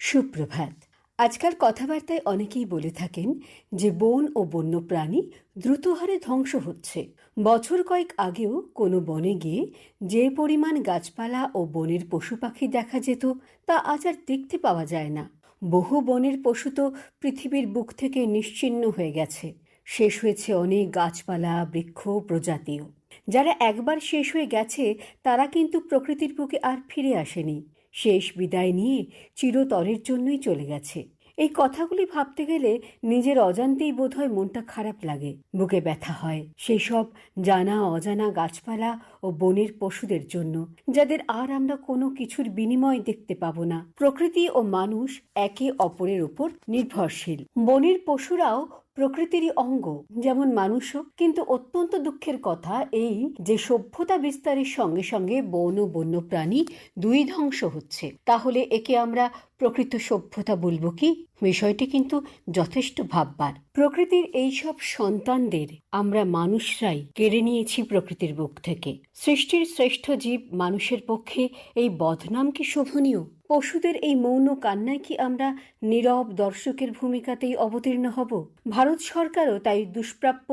সুপ্রভাত। আজকাল কথাবার্তায় অনেকেই বলে থাকেন যে বন ও বন্য প্রাণী দ্রুত হারে ধ্বংস হচ্ছে। বছর কয়েক আগেও কোনো বনে গিয়ে যে পরিমাণ গাছপালা ও বনের পশু পাখি দেখা যেত তা আজ আর দেখতে পাওয়া যায় না। বহু বনের পশু তো পৃথিবীর বুক থেকে নিশ্চিহ্ন হয়ে গেছে। শেষ হয়েছে অনেক গাছপালা, বৃক্ষ, প্রজাতিও। যারা একবার শেষ হয়ে গেছে তারা কিন্তু প্রকৃতির বুকে আর ফিরে আসেনি। শেষ বিদায় নিয়ে চিরতরের জন্যই চলে গেছে। এই কথাগুলি ভাবতে গেলে নিজের অজান্তেই বোধহয় মনটা খারাপ লাগে, বুকে ব্যথা হয়। সেই সব জানা অজানা গাছপালা ও বনের পশুদের জন্য, যাদের আর আমরা কোনো কিছুর বিনিময় দেখতে পাবো না। প্রকৃতি ও মানুষ একে অপরের উপর নির্ভরশীল। বনের পশুরাও প্রকৃতিরই অঙ্গ, যেমন মানুষও, কিন্তু অত্যন্ত দুঃখের কথা এই যে সভ্যতা বিস্তারের সঙ্গে সঙ্গে বন বন্য প্রাণী দুই ধ্বংস হচ্ছে। তাহলে একে আমরা প্রকৃত সভ্যতা বলব কি? বিষয়টি কিন্তু যথেষ্ট ভাববার। প্রকৃতির এই সব সন্তানদের আমরা মানুষরাই কেড়ে নিয়েছি প্রকৃতির বুক থেকে। সৃষ্টির শ্রেষ্ঠ জীব মানুষের পক্ষে এই বদনাম কি শোভনীয়? পশুদের এই মৌন কান্নায় কি আমরা নীরব দর্শকের ভূমিকাতেই অবতীর্ণ হব? ভারত সরকারও তাই দুষ্প্রাপ্য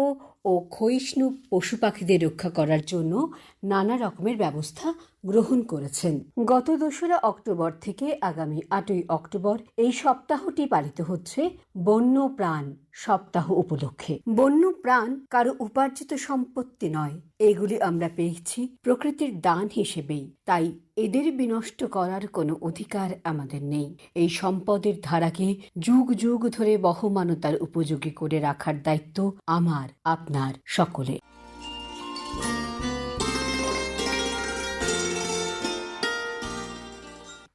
ও ক্ষয়িষ্ণু পশু পাখিদের রক্ষা করার জন্য নানা রকমের ব্যবস্থা গ্রহণ করেছেন। গত দোসরা অক্টোবর থেকে আগামী আটই অক্টোবর এই সপ্তাহটি পালিত হচ্ছে বন্য প্রাণ সপ্তাহ উপলক্ষে। বন্য প্রাণ কারও উপার্জিত সম্পত্তি নয়, এগুলি আমরা পেয়েছি প্রকৃতির দান হিসেবেই, তাই এদের বিনষ্ট করার কোনো অধিকার আমাদের নেই। এই সম্পদের ধারাকে যুগ যুগ ধরে বহমানতার উপযোগী করে রাখার দায়িত্ব আমার আপনার সকলে।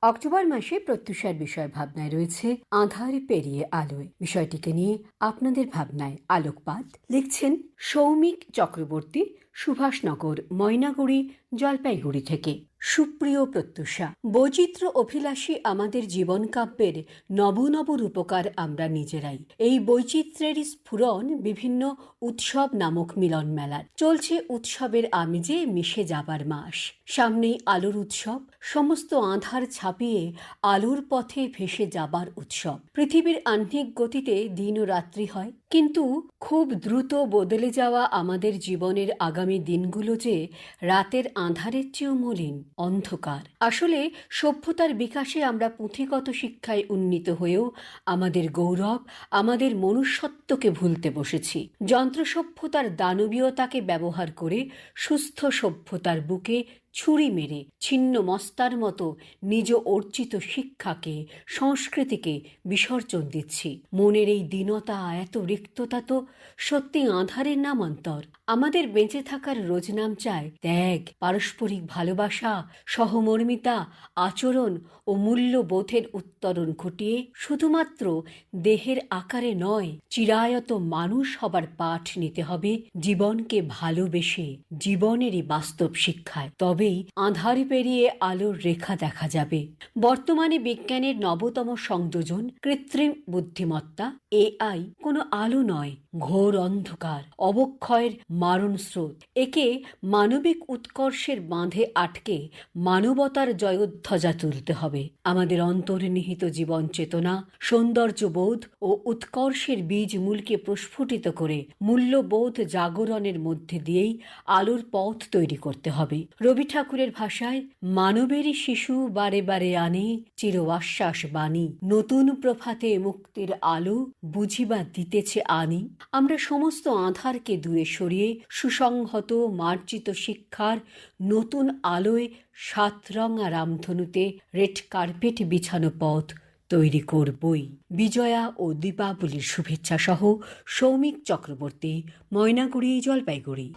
অক্টোবর মাসে প্রত্যুষার বিষয় ভাবনায় রয়েছে আধার পেরিয়ে আলোয়। বিষয়টিকে নিয়ে আপনাদের ভাবনায় আলোকপাত লিখছেন সৌমিক চক্রবর্তী, সুভাষনগর, ময়নাগুড়ি, জলপাইগুড়ি থেকে। সুপ্রিয় প্রত্যুষা, বৈচিত্র্য অভিলাষী আমাদের জীবন কাব্যের নব নব রূপকার আমরা নিজেরাই। এই বৈচিত্র্যেরই স্ফুরণ বিভিন্ন উৎসব নামক মিলন মেলার। চলছে উৎসবের আমিজে মিশে যাবার মাস। সামনেই আলোর উৎসব, সমস্ত আধার ছাপিয়ে আলোর পথে ভেসে যাবার উৎসব। পৃথিবীর আহ্নিক গতিতে দিন ও রাত্রি হয় কিন্তু খুব দ্রুত বদলে যাওয়া আমাদের জীবনের আগামী দিনগুলো যে রাতের আঁধারের চেয়েও মলিন, অন্ধকার। আসলে সভ্যতার বিকাশে আমরা পুঁথিগত শিক্ষায় উন্নীত হয়েও আমাদের গৌরব, আমাদের মনুষ্যত্বকে ভুলতে বসেছি। যন্ত্র সভ্যতার দানবীয়তাকে ব্যবহার করে সুস্থ সভ্যতার বুকে ছুরি মেরে ছিন্ন মস্তার মতো নিজ অর্জিত শিক্ষাকে, সংস্কৃতিকে বিসর্জন দিচ্ছি। মনের এই দীনতা এত রিক্ততা তো সত্যি আধারের নামান্তর। আমাদের বেঁচে থাকার রোজনাম চায় ত্যাগ, পারস্পরিক ভালোবাসা, সহমর্মিতা, আচরণ ও মূল্যবোধের উত্তরণ ঘটিয়ে শুধুমাত্র দেহের আকারে নয়, চিরায়ত মানুষ হবার পাঠ নিতে হবে জীবনকে ভালোবেসে, জীবনেরই বাস্তব শিক্ষায়। তবেই আধার পেরিয়ে আলোর রেখা দেখা যাবে। বর্তমানে বিজ্ঞানের নবতম সংযোজন কৃত্রিম বুদ্ধিমত্তা, এআই। কোনো আলো নয়, ঘোর অন্ধকার, অবক্ষয়ের মারণ স্রোত। একে মানবিক উৎকর্ষের বাঁধে আটকে মানবতার জয়োধ্বজা তুলতে হবে। আমাদের অন্তর্নিহিত জীবন চেতনা সৌন্দর্যবোধ ও উৎকর্ষের বীজ মূলকে প্রস্ফুটিত করে মূল্যবোধ জাগরণের মধ্যে দিয়েই আলোর পথ তৈরি করতে হবে। রবি ঠাকুরের ভাষায়, মানবেরই শিশু বারে বারে আনে চির আশ্বাস বাণী। নতুন প্রভাতে মুক্তির আলো বুঝিবা দিতেছে আনি। আমরা সমস্ত আধারকে দূরে সরিয়ে, সুসংহত, মার্জিত শিক্ষার নতুন আলোয় সাতরঙা রামধনুতে রেড কার্পেট বিছানো পথ তৈরি করবই। বিজয়া ও দীপাবলির শুভেচ্ছা সহ সৌমিক চক্রবর্তী, ময়নাগুড়ি, জলপাইগুড়ি।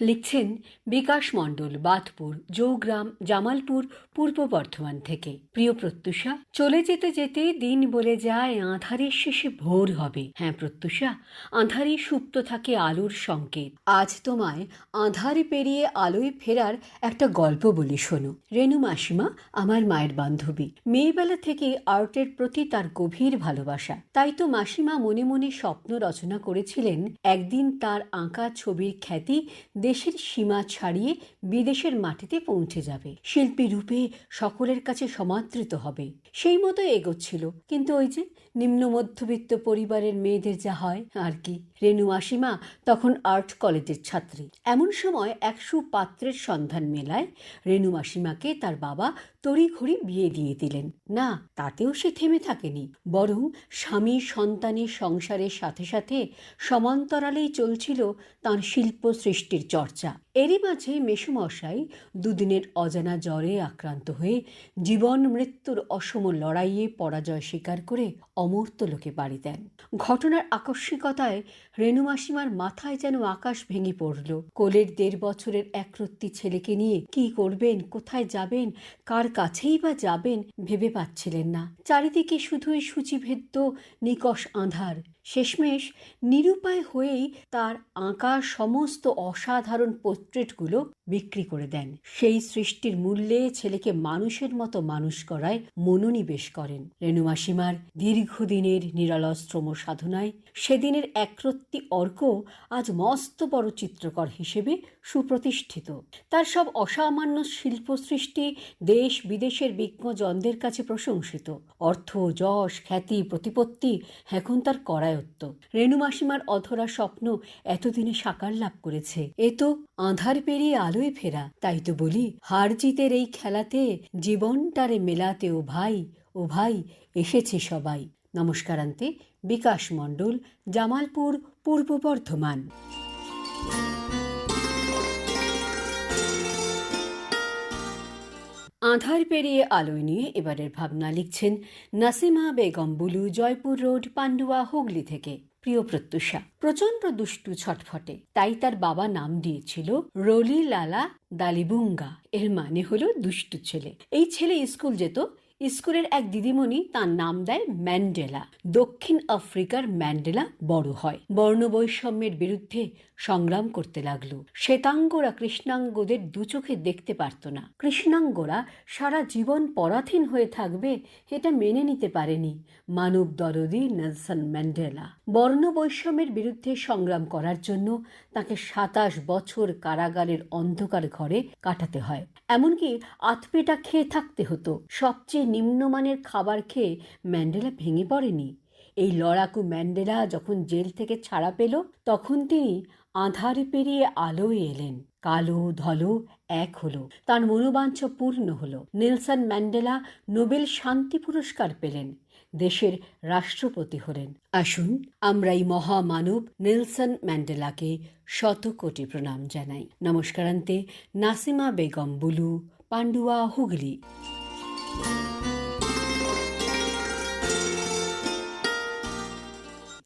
লিখছেন বিকাশ মণ্ডল বাদপুর জৌগ্রাম, জামালপুর, পূর্ব বর্ধমান থেকে। প্রিয় প্রত্যুষা, চলে যেতে যেতে দিন বলে যায়, আঁধারের শেষে ভোর হবে। হ্যাঁ প্রত্যুষা, আধারে সুপ্ত থাকে আলোর সংকেত। আজ তোমায় আধারে পেরিয়ে আলোয় ফেরার একটা গল্প বলি শোনো। রেণু মাসিমা, আমার মায়ের বান্ধবী। মেয়েবেলা থেকে আর্টের প্রতি তার গভীর ভালোবাসা। তাই তো মাসিমা মনে মনে স্বপ্ন রচনা করেছিলেন, একদিন তার আঁকা ছবির খ্যাতি দেশের সীমা ছাড়িয়ে বিদেশের মাটিতে পৌঁছে যাবে। শিল্পী রূপে সকলের কাছে সমাদৃত হবে। সেই মতো এগোচ্ছিল। কিন্তু ওই যে নিম্ন মধ্যবিত্ত পরিবারের মেয়েদের যা হয়, আর কি। রেনু আসিমা তখন আর্ট কলেজের ছাত্রী। এমন সময় এক সুপাত্রের সন্ধান মেলায় রেনু মাসিমাকে তার বাবা তড়িঘড়ি বিয়ে দিয়ে দিলেন। না, তাতেও সে থেমে থাকেনি। বরং স্বামী সন্তানের সংসারের সাথে সাথে সমান্তরালেই চলছিল তাঁর শিল্প সৃষ্টির চর্চা। এরই মাঝে মেসুমশাই দুদিনের অজানা জ্বরে আক্রান্ত হয়ে জীবন মৃত্যুর অসম লড়াইয়ে পরাজয় স্বীকার করে অমর্ত লোকে বাড়ি দেন। ঘটনার আকস্মিকতায় রেণু মাসিমার মাথায় যেন আকাশ ভেঙে পড়ল। কোলের দেড় বছরের একরত্তি ছেলেকে নিয়ে কি করবেন, কোথায় যাবেন, কার কাছেই বা যাবেন ভেবে পাচ্ছিলেন না। চারিদিকে শুধুই সূচিভেদ্য, নিকষ আঁধার। শেষমেশ নিরুপায় হয়েই তার আঁকা সমস্ত অসাধারণ পোর্ট্রেটগুলো বিক্রি করে দেন। সেই সৃষ্টির মূল্যে ছেলেকে মানুষের মতো মানুষ করায় মনোনিবেশ করেন। রেণু মাসিমার দীর্ঘদিনের নিরলস শ্রম সাধনায় সেদিনের একরত্তি অর্ক আজ মস্ত বড় চিত্রকর হিসেবে সুপ্রতিষ্ঠিত। তার সব অসামান্য শিল্প সৃষ্টি দেশ বিদেশের বিজ্ঞজনদের কাছে প্রশংসিত। অর্থ, যশ, খ্যাতি, প্রতিপত্তি এখন তার করায়ত্ত। রেণু মাসিমার অধরা স্বপ্ন এতদিনে সাকার লাভ করেছে। এ তো আঁধার পেরিয়ে আলোয় ফেরা। তাই তো বলি, হার জিতের এই খেলাতে জীবনটারে মেলাতে ও ভাই ও ভাই এসেছে সবাই। নমস্কারান্তে বিকাশ মণ্ডল, জামালপুর পূর্ব বর্ধমান। আধার পেরিয়ে আলোয় নিয়ে এবারের ভাবনা লিখছেন নাসিমা বেগম বুলু, জয়পুর রোড, পান্ডুয়া, হুগলি থেকে। প্রিয় প্রত্যুষা প্রচণ্ড দুষ্টু ছটফটে। তাই তার বাবা নাম দিয়েছিল রলি লালা দালিবুঙ্গা। এর মানে হলো দুষ্টু ছেলে। এই ছেলে স্কুল যেত স্কুলের এক দিদিমণি তার নাম দেয় ম্যান্ডেলা। দক্ষিণ আফ্রিকার ম্যান্ডেলা বড় হয়। বর্ণ বৈষম্যের বিরুদ্ধে সংগ্রাম করতে লাগল। শ্বেতাঙ্গরা কৃষ্ণাঙ্গদের দু চোখে দেখতে পারত না। কৃষ্ণাঙ্গরা সারা জীবন পরাধীন হয়ে থাকবে এটা মেনে নিতে পারেনি মানব দরদি নেলসন ম্যান্ডেলা। বর্ণ বৈষম্যের বিরুদ্ধে সংগ্রাম করার জন্য তাকে সাতাশ বছর কারাগারের অন্ধকার ঘরে কাটাতে হয়। এমনকি আতপেটা খেয়ে থাকতে হতো। সবচেয়ে নিম্নমানের খাবার খেয়ে ম্যান্ডেলা ভেঙে পড়েনি। এই লড়াকু ম্যান্ডেলা যখন জেল থেকে ছাড়া পেল, তখন তিনি আধার পেরিয়ে আলোয় এলেন। কালো, ধলো, এক হলো। তার মনোবাঞ্ছ পূর্ণ হলো। নেলসন ম্যান্ডেলা নোবেল শান্তি পুরস্কার পেলেন। দেশের রাষ্ট্রপতি হলেন। আসুন, আমরা এই মহামানব নেলসন ম্যান্ডেলাকে শত কোটি প্রণাম জানাই। নমস্কারান্তে, নাসিমা বেগম বুলু, পান্ডুয়া হুগলি।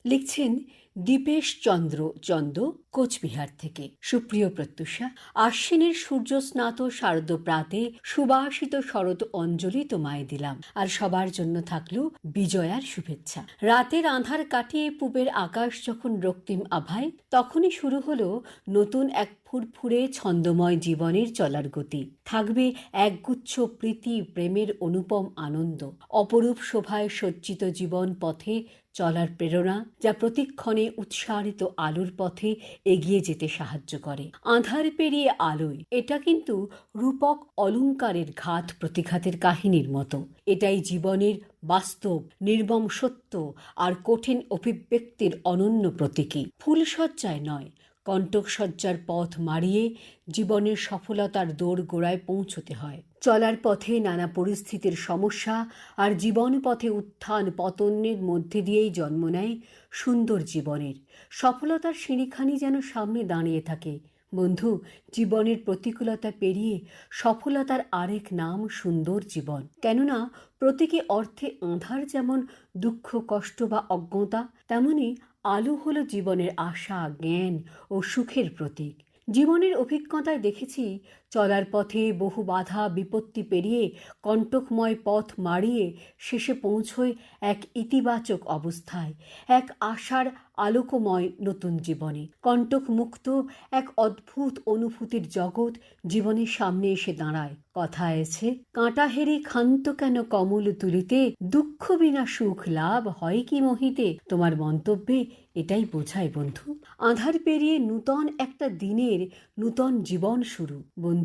লিখছেন দীপেশ চন্দ্র চন্দ, কোচবিহার থেকে। সুপ্রিয় প্রত্যুষা, আশ্বিনের সূর্য স্নাত শারদ প্রাতে সুবাসিত শরৎ অঞ্জলি তোমায় দিলাম। আর সবার জন্য থাকল বিজয়ার শুভেচ্ছা। রাতের আধার কাটিয়ে পূবের আকাশ যখন রক্তিম আভায়, তখনই শুরু হলো নতুন এক ফুরফুরে ছন্দময় জীবনের চলার গতি। থাকবে একগুচ্ছ প্রীতি, প্রেমের অনুপম আনন্দ। অপরূপ শোভায় সজ্জিত জীবন পথে চলার প্রেরণা যা প্রতিক্ষণে উৎসারিত আলোর পথে এগিয়ে যেতে সাহায্য করে। আধার পেরিয়ে আলোয়, এটা কিন্তু রূপক অলঙ্কারের ঘাত প্রতিঘাতের কাহিনীর মতো। এটাই জীবনের বাস্তব, নির্মম সত্য আর কঠিন অভিব্যক্তির অনন্য প্রতীকী। ফুলসজ্জায় নয়, কণ্টকসজ্জার পথ মারিয়ে জীবনের সফলতার দৌড় গোড়ায় পৌঁছতে হয়। চলার পথে নানা পরিস্থিতির সমস্যা আর জীবন পথে উত্থান পতনের মধ্যে দিয়েই জন্ম নেয় সুন্দর জীবনের। সফলতার সিঁড়িখানি যেন সামনে দাঁড়িয়ে থাকে। বন্ধু, জীবনের প্রতিকূলতা পেরিয়ে সফলতার আরেক নাম সুন্দর জীবন। কেননা, প্রতীকী অর্থে আঁধার যেমন দুঃখ, কষ্ট বা অজ্ঞতা, তেমনি আলো হলো জীবনের আশা, জ্ঞান ও সুখের প্রতীক। জীবনের অভিজ্ঞতায় দেখেছি চলার পথে বহু বাধা, বিপত্তি পেরিয়ে কণ্টকময় পথ মাড়িয়ে শেষে পৌঁছয় এক ইতিবাচক অবস্থায়, এক আশার আলোকময় নতুন জীবনে। কণ্টক মুক্ত এক অদ্ভুত অনুভূতির জগৎ জীবনের সামনে এসে দাঁড়ায়। কথা আছে কাঁটা হেরি ক্ষান্ত কেন কমল তুলিতে, দুঃখ বিনা সুখ লাভ হয় কি মহিতে? তোমার মন্তব্যে এটাই বোঝায় বন্ধু। আধার পেরিয়ে নূতন একটা দিনের নূতন জীবন শুরু। বন্ধু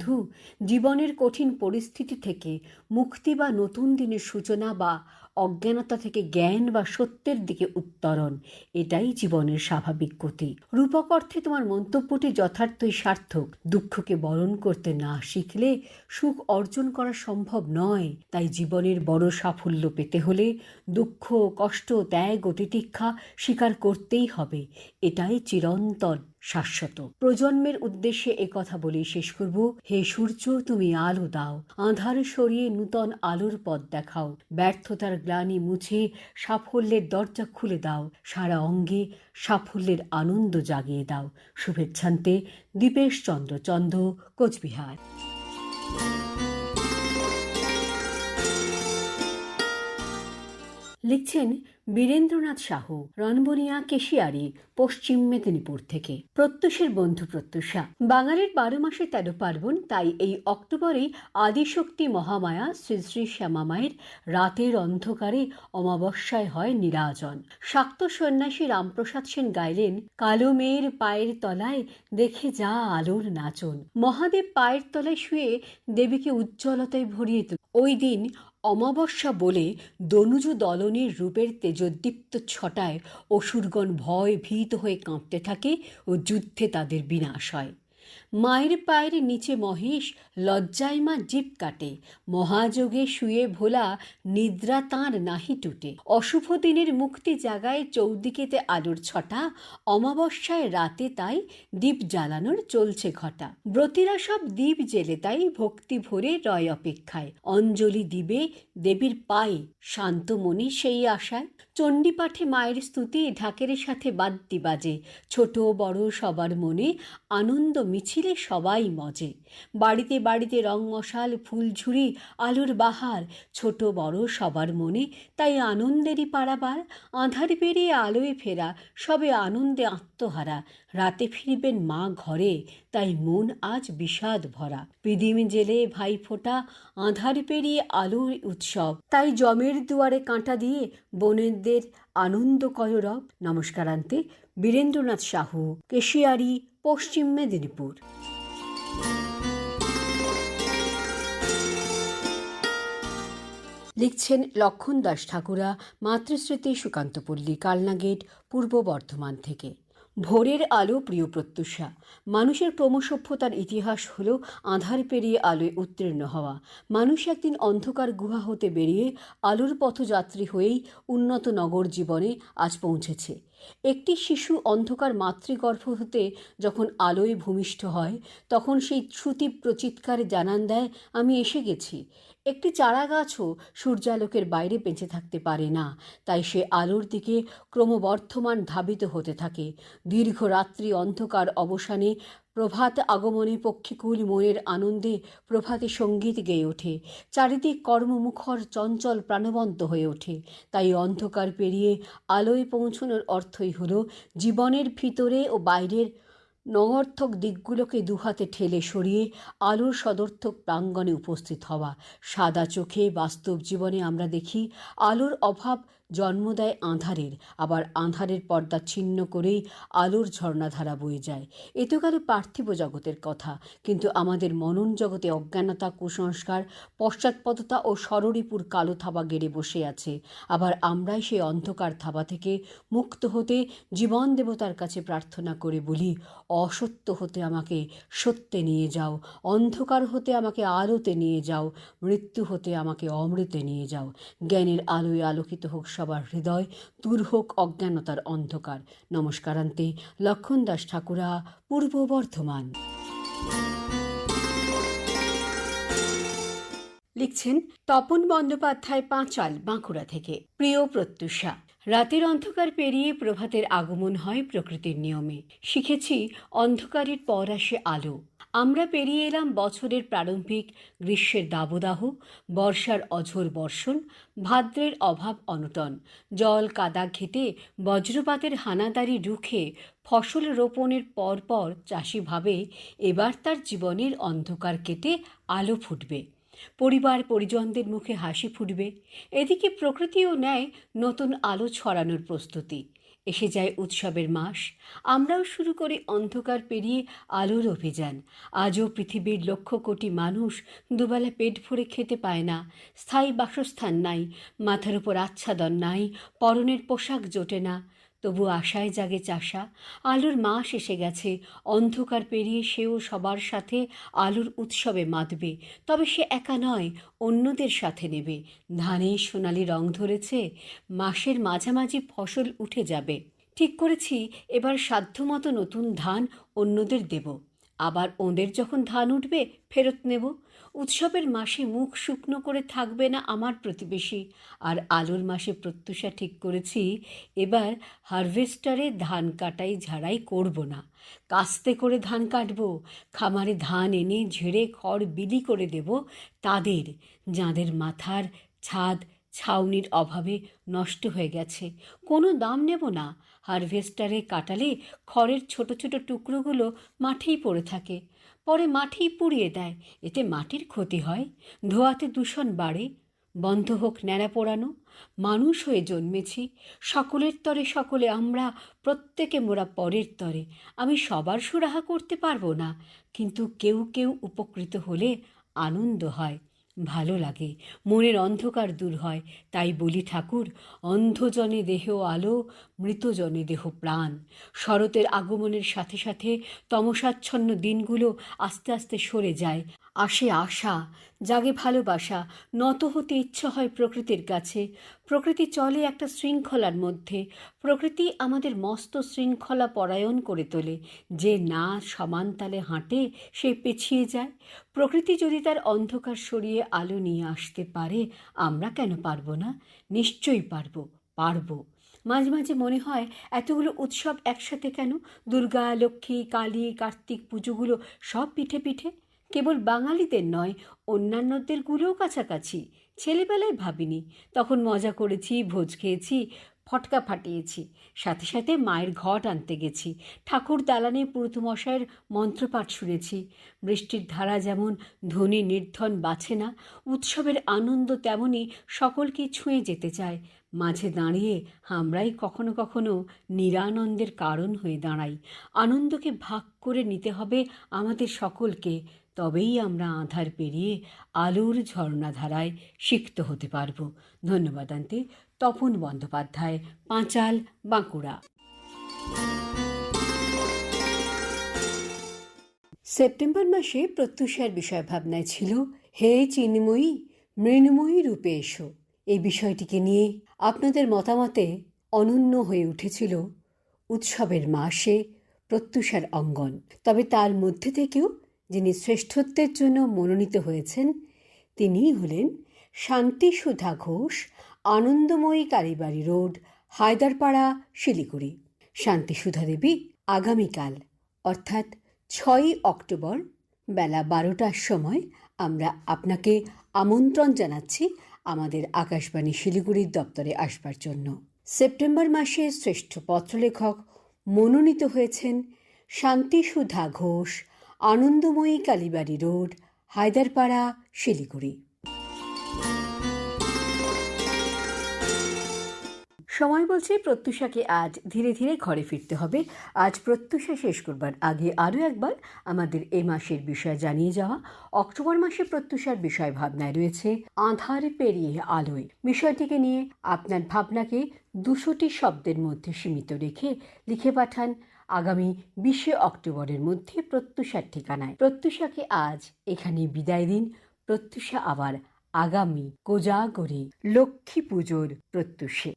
জীবনের কঠিন পরিস্থিতি থেকে মুক্তি বা নতুন দিনের সূচনা বা অজ্ঞানতা থেকে জ্ঞান বা সত্যের দিকে উত্তরণ, এটাই জীবনের স্বাভাবিক গতি। রূপক অর্থে তোমার মন্তব্যটি যথার্থই সার্থক। দুঃখকে বরণ করতে না শিখলে সুখ অর্জন করা সম্ভব নয়। তাই জীবনের বড় সাফল্য পেতে হলে দুঃখ, কষ্ট, ত্যাগ ও স্বীকার করতেই হবে। এটাই চিরন্তন শাশ্বত। প্রজন্মের উদ্দেশ্যে এ কথা বলেই শেষ করব। হে সূর্য, তুমি আলো দাও। আধার সরিয়ে নূতন আলোর পথ দেখাও। ব্যর্থতার গ্লানি মুছে সাফল্যের দরজা খুলে দাও। সারা অঙ্গে সাফল্যের আনন্দ জাগিয়ে দাও। শুভেচ্ছান্তে দীপেশ চন্দ্র চন্দ্র কোচবিহার। লিখছেন বীরেন্দ্রনাথ সাহু রনবনিয়া কেশিয়ারি, পশ্চিম মেদিনীপুর থেকে। প্রত্যুষের বন্ধু প্রত্যুষা। বাঙালির বারো মাসে তেরো পার্বণ, তাই এই অক্টোবরেই আদিশক্তি মহামায়া শ্রী শ্রী শ্যামামায়ের রাতের অন্ধকারে অমাবস্যায় হয় নিরাজন। শাক্ত সন্ন্যাসী রামপ্রসাদ সেন গাইলেন, কালো মেয়ের পায়ের তলায় দেখে যা আলোর নাচন। মহাদেব পায়ের তলায় শুয়ে দেবীকে উজ্জ্বলতায় ভরিয়ে ওই দিন অমাবস্যা বলে দনুজ দলনের রূপের তেজোদ্দীপ্ত ছটায় অসুরগণ ভয় ভীত হয়ে কাঁপতে থাকে ও যুদ্ধে তাদের বিনাশ হয়। মায়ের পায়ের নিচে মহেশ লজ্জায় মা জিপ কাটে। মহাযোগে শুয়ে ভোলা নিদ্রা তাঁর নাহি টুটে। অশুভ দিনের মুক্তি জাগায় চৌদিকেতে আলোর ছটা, অমাবস্যায় রাতে তাই দ্বীপ জ্বালানোর চলছে ঘটা। ব্রতীরা সব দ্বীপ জেলে তাই ভক্তি ভরে রয় অপেক্ষায়। অঞ্জলি দিবে দেবীর পায়ে, শান্ত মনে সেই আশায়। চণ্ডীপাঠে মায়ের স্তুতি ঢাকের সাথে বাদ্যি বাজে। ছোট বড় সবার মনে আনন্দ মিছিলে সবাই মজে। বাড়িতে বাড়িতে রং মশাল, ফুল ঝুড়ি আলোর বাহার। ছোট বড় সবার মনে তাই আনন্দেরই পাড়াবার আঁধার পেরিয়ে আলোয় ফেরা, সবে আনন্দে আত্মহারা। রাতে ফিরবেন মা ঘরে, তাই মন আজ বিষাদ ভরা। পিদিম জেলে ভাই ফোটা, আধার পেরিয়ে আলোর উৎসব। তাই জমের দুয়ারে কাঁটা দিয়ে বোনেদের আনন্দ কলরব। নমস্কারান্তে বীরেন্দ্রনাথ সাহু, কেশিয়ারি, পশ্চিম মেদিনীপুর। লিখছেন লক্ষণ দাস ঠাকুরা, মাতৃস্মৃতি সুকান্তপল্লী কালনা গেট, পূর্ব বর্ধমান থেকে। ভোরের আলো প্রিয় প্রত্যুষা। মানুষের ক্রমসভ্যতার ইতিহাস হল আধার পেরিয়ে আলোয় উত্তীর্ণ হওয়া। মানুষ একদিন অন্ধকার গুহা হতে বেরিয়ে আলোর পথযাত্রী হয়েই উন্নত নগর জীবনে আজ পৌঁছেছে। একটি শিশু অন্ধকার মাতৃগর্ভ হতে যখন আলোয় ভূমিষ্ঠ হয়, তখন সেই শ্রুতি প্রচিৎকারে জানান দেয়, আমি এসে গেছি। একটি চারা গাছও সূর্যালোকের বাইরে বেঁচে থাকতে পারে না। তাই সে আলোর দিকে ক্রমবর্ধমান ধাবিত হতে থাকে। দীর্ঘ রাত্রি অন্ধকার অবসানে প্রভাত আগমনে পক্ষীকুল মনের আনন্দে প্রভাতে সংগীত গেয়ে ওঠে। চারিদিক কর্মমুখর, চঞ্চল, প্রাণবন্ত হয়ে ওঠে। তাই অন্ধকার পেরিয়ে আলোয় পৌঁছানোর অর্থই হল জীবনের ভিতরে ও বাইরের নগর্থক দিকগুলোকে দুহাতে ঠেলে সরিয়ে আলোর সদর্থক প্রাঙ্গণে উপস্থিত হওয়া। সাদা চোখে বাস্তব জীবনে আমরা দেখি আলোর অভাব জন্ম দেয় আঁধারের, আবার আঁধারের পর্দা ছিন্ন করেই আলোর ঝর্ণাধারা বয়ে যায়। এ তো গেল পার্থিব জগতের কথা। কিন্তু আমাদের মনন জগতে অজ্ঞানতা, কুসংস্কার, পশ্চাৎপদতা ও সররিপুর কালো থাবা গেড়ে বসে আছে। আবার আমরাই সেই অন্ধকার থাবা থেকে মুক্ত হতে জীবন দেবতার কাছে প্রার্থনা করে বলি, অসত্য হতে আমাকে সত্যে নিয়ে যাও, অন্ধকার হতে আমাকে আলোতে নিয়ে যাও, মৃত্যু হতে আমাকে অমৃতে নিয়ে যাও। জ্ঞানের আলোয় আলোকিত হোক সবার হৃদয় দূর হোক অজ্ঞানতার অন্ধকার। নমস্কারান্তে, লক্ষণ দাস ঠাকুরা, পূর্ব বর্ধমান। লিখছেন, তপন বন্দ্যোপাধ্যায় পাঁচাল, বাঁকুড়া থেকে। প্রিয় প্রত্যুষা, রাতের অন্ধকার পেরিয়ে প্রভাতের আগমন হয় প্রকৃতির নিয়মে। শিখেছি, অন্ধকারের পর আসে আলো। আমরা পেরিয়ে এলাম বছরের প্রারম্ভিক গ্রীষ্মের দাবদাহ, বর্ষার অঝোর বর্ষণ, ভাদ্রের অভাব অনটন। জল কাদা ঘেটে বজ্রপাতের হানাদারি রুখে ফসল রোপণের পরপর চাষি ভাবে এবার তার জীবনের অন্ধকার কেটে আলো ফুটবে। পরিবার পরিজনদের মুখে হাসি ফুটবে। এদিকে প্রকৃতিও নেয় নতুন আলো ছড়ানোর প্রস্তুতি। এসে যায় উৎসবের মাস। আমরাও শুরু করি অন্ধকার পেরিয়ে আলোর অভিযান। আজও পৃথিবীর লক্ষ কোটি মানুষ দুবেলা পেট ভরে খেতে পায় না। স্থায়ী বাসস্থান নাই, মাথার উপর আচ্ছাদন নাই, পরনের পোশাক জোটে না। তবু আশায় জাগে চাষা, আলোর মাস এসে গেছে, অন্ধকার পেরিয়ে সেও সবার সাথে আলোর উৎসবে মাতবে, তবে সে একা নয়, অন্যদের সাথে নেবে, ধানে সোনালি রং ধরেছে, মাসের মাঝামাঝি ফসল উঠে যাবে, ঠিক করেছি, এবার সাধ্যমতো নতুন ধান অন্যদের দেব, আবার ওদের যখন ধান উঠবে, ফেরত নেব উৎসবের মাসে মুখ শুকনো করে থাকবে না আমার প্রতিবেশী। আর আলোর মাসে প্রত্যুষা ঠিক করেছি, এবার হারভেস্টারে ধান কাটাই ঝাড়াই করব না। কাস্তে করে ধান কাটবো, খামারে ধান এনে ঝেড়ে খড় বিলি করে দেব তাদের, যাদের মাথার ছাদ ছাউনির অভাবে নষ্ট হয়ে গেছে। কোনো দাম নেব না, হারভেস্টারে কাটালে খড়ের ছোট ছোট টুকরোগুলো মাঠেই পড়ে থাকে। পরে মাটি পুড়িয়ে দেয়। এতে মাটির ক্ষতি হয়। ধোয়াতে দূষণ বাড়ে। বন্ধ হোক ন্যাড়া পোড়ানো। মানুষ হয়ে জন্মেছি। সকলের তরে সকলে আমরা, প্রত্যেকে মোরা পরের তরে। আমি সবার সুরাহা করতে পারব না। কিন্তু কেউ কেউ উপকৃত হলে আনন্দ হয়। ভালো লাগে। মনের অন্ধকার দূর হয়। তাই বলি ঠাকুর, অন্ধজনে দেহ আলো, মৃতজনে দেহ প্রাণ। শরতের আগমনের সাথে সাথে তমসাচ্ছন্ন দিনগুলো আস্তে আস্তে সরে যায়। আসে আশা, জাগে ভালোবাসা, নত হতে ইচ্ছা হয় প্রকৃতির কাছে। প্রকৃতি চলে একটা শৃঙ্খলার মধ্যে। প্রকৃতি আমাদের মস্ত শৃঙ্খলা পরায়ণ করে তোলে। যে না সমানতালে হাঁটে, সে পেছিয়ে যায়। প্রকৃতি যদি তার অন্ধকার সরিয়ে আলো নিয়ে আসতে পারে, আমরা কেন পারব না? নিশ্চয়ই পারব পারব। মাঝে মাঝে মনে হয়, এতগুলো উৎসব একসাথে কেন? দুর্গা, লক্ষ্মী, কালী, কার্তিক পুজোগুলো সব পিঠে পিঠে। কেবল বাঙালিদের নয় অন্যান্যদেরগুলোও কাছাকাছি। ছেলেবেলায় ভাবিনি। তখন মজা করেছি, ভোজ খেয়েছি, ফটকা ফাটিয়েছি। সাথে সাথে মায়ের ঘট আনতে গেছি। ঠাকুর দালানে পুরুতমশায়ের মন্ত্রপাঠ শুনেছি। বৃষ্টির ধারা যেমন ধনী নির্ধন বাছে না, উৎসবের আনন্দ তেমনই সকলকে ছুঁয়ে যেতে চায়। মাঝে দাঁড়িয়ে আমরাই কখনো কখনো নিরানন্দের কারণ হয়ে দাঁড়াই। আনন্দকে ভাগ করে নিতে হবে আমাদের সকলকে। তবেই আমরা আধার পেরিয়ে আলোর ঝর্ণাধারায় সিক্ত হতে পারব। ধন্যবাদ আনতে তপন বন্দ্যোপাধ্যায়, পাঁচাল, বাঁকুড়া। সেপ্টেম্বর মাসে প্রত্যুষার বিষয় ভাবনায় ছিল, হে চিন্ময়ী, মৃন্ময়ী রূপে এসো। এই বিষয়টিকে নিয়ে আপনাদের মতামতে অনন্য হয়ে উঠেছিল উৎসবের মাসে প্রত্যুষার অঙ্গন। তবে তার মধ্যে থেকেও যিনি শ্রেষ্ঠত্বের জন্য মনোনীত হয়েছেন তিনিই হলেন শান্তিসুধা ঘোষ, আনন্দময়ী কালীবাড়ি রোড, হায়দারপাড়া, শিলিগুড়ি। শান্তিসুধা দেবী আগামীকাল, অর্থাৎ ছয়ই অক্টোবর বেলা বারোটার সময় আমরা আপনাকে আমন্ত্রণ জানাচ্ছি আমাদের আকাশবাণী শিলিগুড়ির দপ্তরে আসবার জন্য। সেপ্টেম্বর মাসে শ্রেষ্ঠ পত্রলেখক মনোনীত হয়েছেন শান্তিসুধা ঘোষ আনন্দময়ী কালীবাড়ি রোড, হায়দারপাড়া, শিলিগুড়ি। সময় বলছে প্রত্যুষাকে আজ ধীরে ধীরে ঘরে ফিরতে হবে। আজ প্রত্যুষা শেষ করবার আগে আরও একবার আমাদের এ মাসের বিষয় জানিয়ে যাওয়া। অক্টোবর মাসে প্রত্যুষার বিষয় ভাবনায় রয়েছে আধার পেরিয়ে আলোয়। বিষয়টিকে নিয়ে আপনার ভাবনাকে দুশোটি শব্দের মধ্যে সীমিত রেখে লিখে পাঠান আগামী বিশে অক্টোবরের মধ্যে প্রত্যুষার ঠিকানায়। প্রত্যুষাকে আজ এখানে বিদায় দিন। প্রত্যুষা আবার আগামী কোজাগরে লক্ষ্মী পুজোর প্রত্যুষে।